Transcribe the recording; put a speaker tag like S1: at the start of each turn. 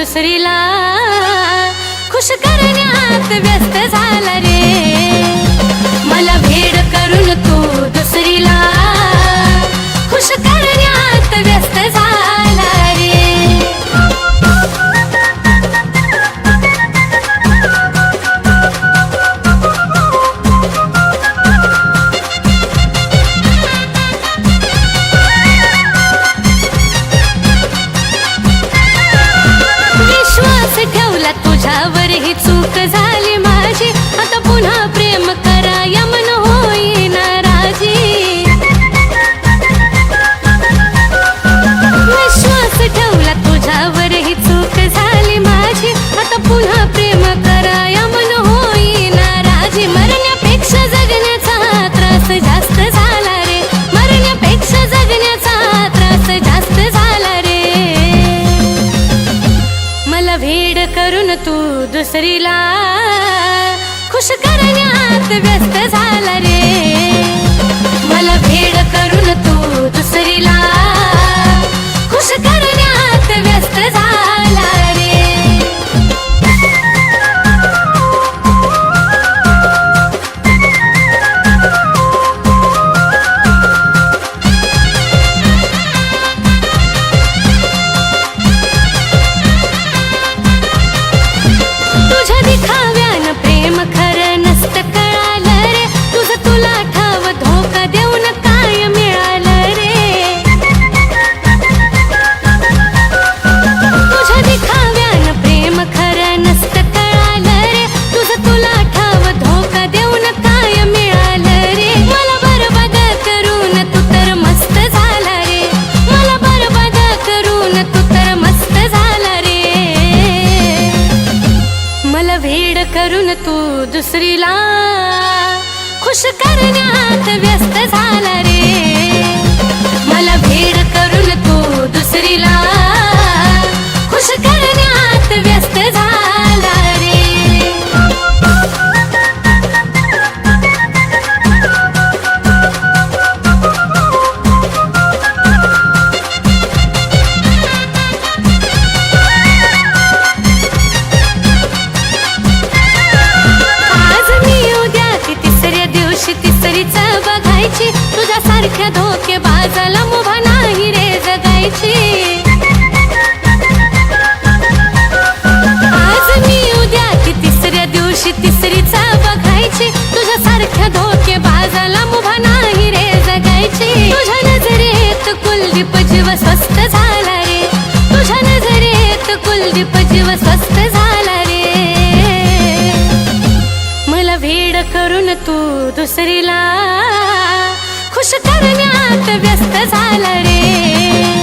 S1: दुसरीला. खुश करण्यात व्यस्त झाला रे. मला भेड करून तू तुझ्यावर ही चूक झाली माझी. आता पुन्हा प्रेम करा तू दुसरीला. खुश करण्यात व्यस्त झाला रे. मला भेट करून तू दुसरीला. खुश करण्यात व्यस्त झाला दिवशी बघायची तुझ्या सारख्या धोके बाजाला मुभा नाही रे जगायची. आज मी उद्या की तिसऱ्या दिवशी तिसरीच बघायची तुझ्या सारख्या धोके बाजाला मुभा नाही रे जगायची. तुझ्या नजरेत कुलदीप जीव स्वस्त झाला रे. तुझ्या नजरेत कुलदीप जीव स्वस्त झाला वेड करून तू दुसरीला. खुश करण्यात व्यस्त झाला रे.